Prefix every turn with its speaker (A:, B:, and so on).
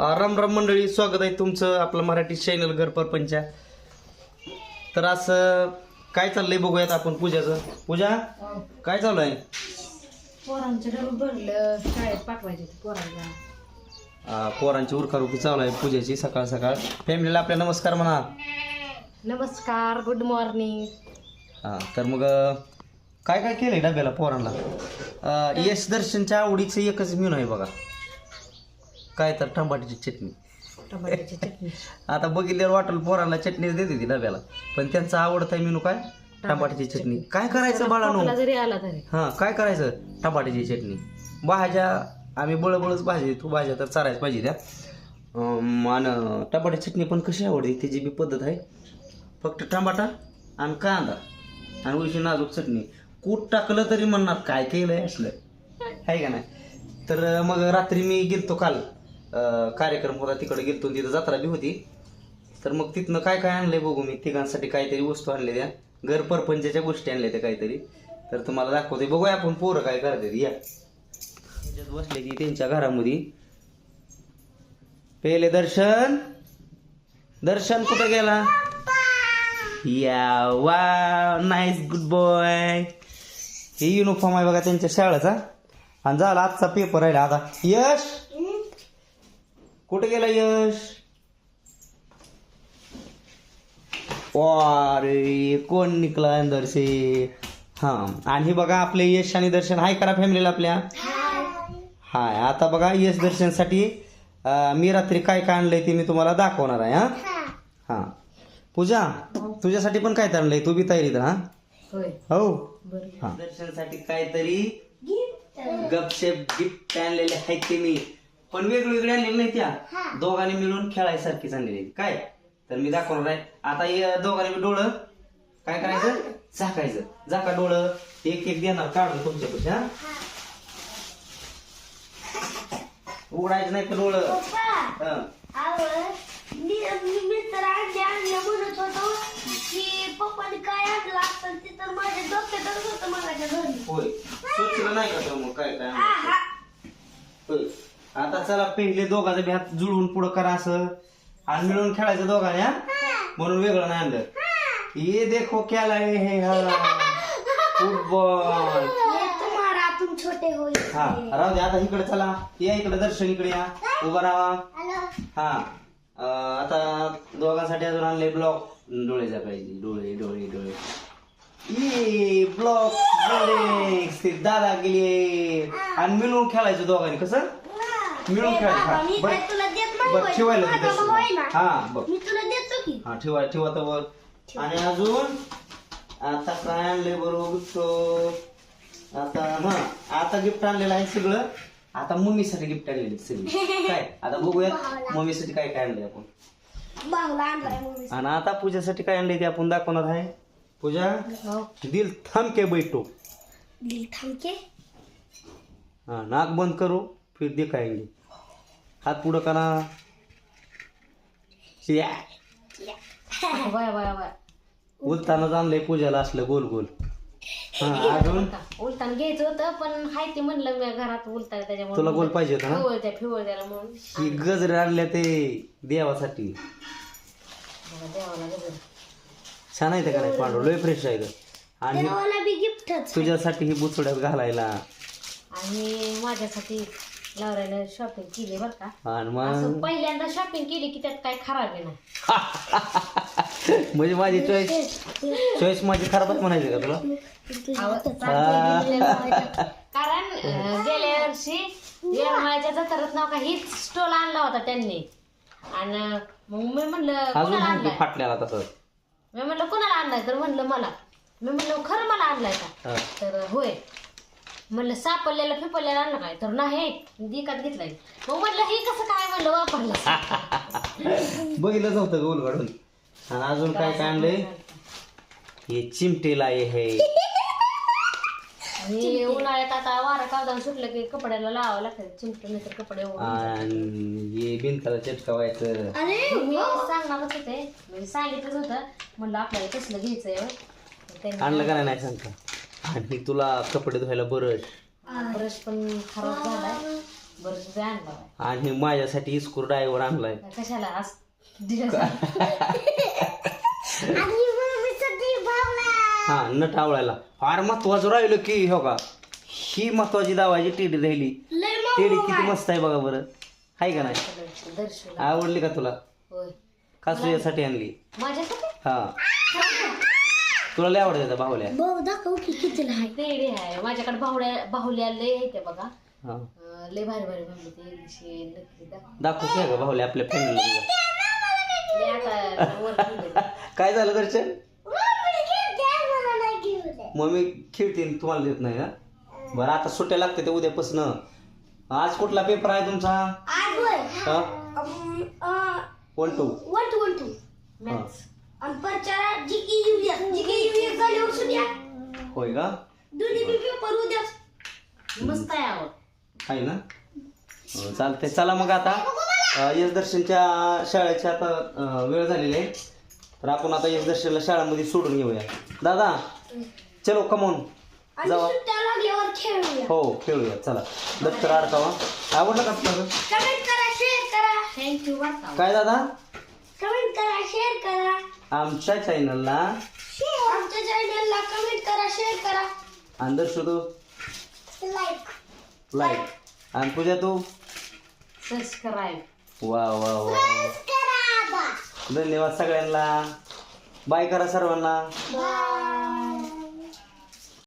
A: राम राम मंडळी स्वागत आहे तुमचं आपलं मराठी चॅनल घर परपंचा. तर असं काय चाललंय बघूयात आपण पूजाचं. पूजा काय चालू आहे?
B: पोरांचं डबं भरलं शाळेत पाठवायचे ते पोरांना.
A: अ, पोरांची उरकारुकी चालू आहे पूजेची सकाळ सकाळ. फॅमिलीला आपल्या नमस्कार म्हणा.
B: नमस्कार गुड मॉर्निंग
A: हा तर मग अ, काय काय केलंय डब्याला पोरांना? अ, यश दर्शनच्या आवडीचं एकच मेनू आहे बघा. काय तर टमाट्याची चटणी.
B: टमाट्याची चटणी.
A: आता बघितल्यावर वाटेल पोरांना चटणीच देते ती डब्याला. पण त्यांचा आवडता मेनू काय? टमाट्याची चटणी. काय करायचं बाळानो?
B: जरी आला तरी.
A: हा काय करायचं? टमाट्याची चटणी. भाज्या आम्ही बळबळच भाजी तू भाज्या तर चारायच पाहिजे त्या आणि टमाट्याची चटणी पण कशी आवडते? त्याची बी पद्धत आहे. फक्त टमाटा आणि कांदा आणि उशी नाजूक चटणी. कूट टाकलं तरी म्हणणार काय केलंय असलं? आहे का नाही? तर मग रात्री मी गेलतो काल. कार्यक्रम होता तिकडे गेलतो तिथं जत्रा बी होती. तर मग तिथनं काय काय आणलंय बघू मी तिघांसाठी काहीतरी वस्तू आणल्या त्या. घर परपंचाच्या गोष्टी आणल्या त्या काहीतरी. तर तुम्हाला दाखवते बघूया आपण पोरं काय करते या. त्याच्यात बसले की त्यांच्या घरामध्ये. पहिले दर्शन. दर्शन कुठं गेला? या वा नाईस गुड बॉय हे युनिफॉर्म आहे बघा त्यांच्या शाळेचा. आणि झाला आजचा पेपर राहिला आता. यश! कुठे गेला यश? अरे कोण निकला अंदर से हा आणि बघा आपले यश आणि दर्शन. हाय करा फॅमिलीला आपल्या. हाय आता बघा यश दर्शनसाठी मी रात्री काय काय आणलंय ते मी तुम्हाला दाखवणार आहे हा? हा. पूजा तुझ्यासाठी पण काय तर आणलंय तू बी तयारीत हा हो?
B: बरं.
A: हा. दर्शनसाठी काहीतरी गपशेप गिफ्ट आणलेले आहेत ते मी. पण वेगवेगळे आणलेले नाही त्या. दोघांनी मिळून खेळायसारखीच आणलेली. काय? तर मी दाखवणार आहे. आता हे दोघांनी मी डोळं काय करायचं? झाकायचं. झाका डोळं. एक एक देणार काढून तुमच्यापाशी हा? उघडायचं नाही तर डोळं होय. स्वच्छला नाही का मग काय काय आता चला पहिले दोघांचा बी हात जुळवून पुढं करा असं. आणि मिळून खेळायचं दोघांनी हा? म्हणून वेगळं नाही आणलं. ये देखो क्या लाए हे फुटबॉल.
C: हे तुम छोटे होईल
A: हा राहू दे आता इकडे चला. या इकडे दर्शन इकडे या. उभा राहा.
C: हॅलो.
A: हा. अं, आता दोघांसाठी अजून आणले ब्लॉक डोळे पाहिजे डोळे डोळे डोळे. ये ब्लॉक डोळे ते दादा गेले. आणि मिळून खेळायचं दोघांनी कसं? मिळून खेळायचं हा,
C: मी
A: बरं.
C: काय तुला देत नाही
A: बरं
C: होय.
A: ठेवायला
C: माझा
A: तिथं
C: भाऊ आहे ना.
A: हा बघ
C: मी तुला देतो की.
A: हा ठेवा ठेवा तर वर. आणि अजून? आता काय आणलंय बरोबर तो आता हा आता गिफ्ट आणलेलं आहे सगळं. आता मम्मीसाठी गिफ्ट आणलेली सगळी. काय? आता बघूया मम्मीसाठी काय काय आणलंय आपण.
C: बांगला आणलाय मम्मी
A: आणि आता पूजासाठी काय आणलंय ते आपण दाखवणार आहे. पूजा
B: हो.
A: दिल थांब के बैठो.
C: दिल थांबके?
A: हाँ नाक बंद करो फिर दिखाएंगे. हाथ पुढं करा. या.
B: बाया बाया बाया
A: उलताना आणलंय पूजाला असलं गोल गोल. हा अजून?
B: उलतान घ्यायचं होतं पण हाय ते म्हणलं मी घरात उलतान त्याच्यामुळे.
A: तुला गोल पाहिजे होता ना?
B: फिवळ द्या फिवळ द्यायला म्हणून.
A: ही गजरे आणल्या ते देवासाठी. छान आहे ते का नाही? पांढरं लय फ्रेश आहे ते. आणि
C: मला बी गिफ्टच
A: तुझ्यासाठी ही बुचड्यात घालायला.
B: आणि माझ्यासाठी लावरायला शॉपिंग केली बरं का.
A: आणि मग?
B: असं पहिल्यांदा शॉपिंग केली की त्यात काय खराब आहे ना.
A: म्हणजे माझी चॉईस चॉईस माझी खराब आहे म्हणायची का तुला?
B: कारण अं, गेल्या वर्षी येरमाळ्याच्या जत्रात नाव का हीच स्टॉल आणला होता त्यांनी. आणि मग मी म्हणलं
A: अजून
B: कोणाला
A: की
B: आणलाय?
A: फाटल्याला तसं
B: मी म्हणलं कोणाला आणलाय? तर म्हणलं मला. मी म्हणलं खरं मला आणलाय का?
A: हा.
B: तर होय. म्हणलं सापडलेला फिपडलेला आणलं काय? तर नाही दिकात घेतलाय. मग म्हणलं हे कसं काय म्हणलं वापरलं?
A: बघितलंच होतं गोल काढून आणि अजून काय काय आणलंय? हे चिमटेला आहे हे.
B: आणि उन्हाळ्यात आता वारा कावदान सुटलं की कपड्याला लावावं लागतं. चिमट नाही तर कपडे ओढून.
A: आणि हे भिंताला चिटकावायचं.
C: अरे
B: मी सांगणारच होते. मी सांगितलंच होतं. म्हणलं आपल्याला कसलं घ्यायचंय. तर त्यांनी
A: आणलं का नाही सांगता? आणि तुला कपडे धुवायला बरं
B: ब्रश पण खराब झालाय. बरं तुझं आणलं.
A: आणि माझ्यासाठी स्क्रू ड्रायव्हर आणलाय.
B: कशाला? आज दिवस-
C: आणि मम्मीचा ती भावना
A: हा नट आवळायला. फार महत्वाचं राहिलं की हो का? ही महत्वाची दावाची टेडी राहिली.
C: लय
A: टेडी किती मस्त आहे बघा बरं. आहे का नाही?
B: दर्शन
A: आवडली का तुला?
B: होय.
A: का तुझ्यासाठी आणली?
B: माझ्यासाठी?
A: हा. तुला लय आवडत बाहुल्या.
C: भाऊ दाखव की आहे.
B: आहे. माझ्याकडे बाहुड्या बाहुल्या लय येते बघा.
A: हा.
B: अं, लय भारी भारी म्हणले ते. दिवशी नक्की दाखव.
A: दाखवू की का बाहुल्या आपल्या फॅमिली
B: लय आता वर ठेवलंय.
A: काय झालं घरच्या
C: मम्मी
A: खेळते तुम्हाला देत नाही का? बरं आता सुट्ट्या लागते ते उद्यापासून. आज कुठला पेपर आहे तुमचा?
C: आज
A: हा? One two.
C: One two one two. आणि परचारा जी की युरिया जी की झाल्यावर सुद्या
A: होय का?
C: दोन्ही बी पेपर उद्या.
B: मस्त आहे आवड
A: आहे ना? हो, चालतंय. चला मग आता. अं, यश दर्शनच्या शाळेची आता अं, वेळ झालेली आहे. तर आपण आता यश दर्शनला शाळेमध्ये सोडून घेऊया. दादा चलो कमॉन
C: आणि
A: जावा.
C: सुट्ट्या लागल्यावर खेळूया.
A: हो खेळूया. चला. दप्तर अडकावा आवडलं का तुला
C: कमेंट करा शेअर करा.
B: थँक्यू वाटतं
A: काय दादा?
C: कमेंट करा शेअर करा.
A: आमच्या चॅनलला
C: आमच्या चॅनलला कमेंट करा शेअर करा.
A: अंदर शोधू.
C: लाईक
A: लाईक आणि पूजा तू?
B: सबस्क्राईब
A: वा वा वा धन्यवाद सगळ्यांना. बाय करा सर्वांना.
C: बाय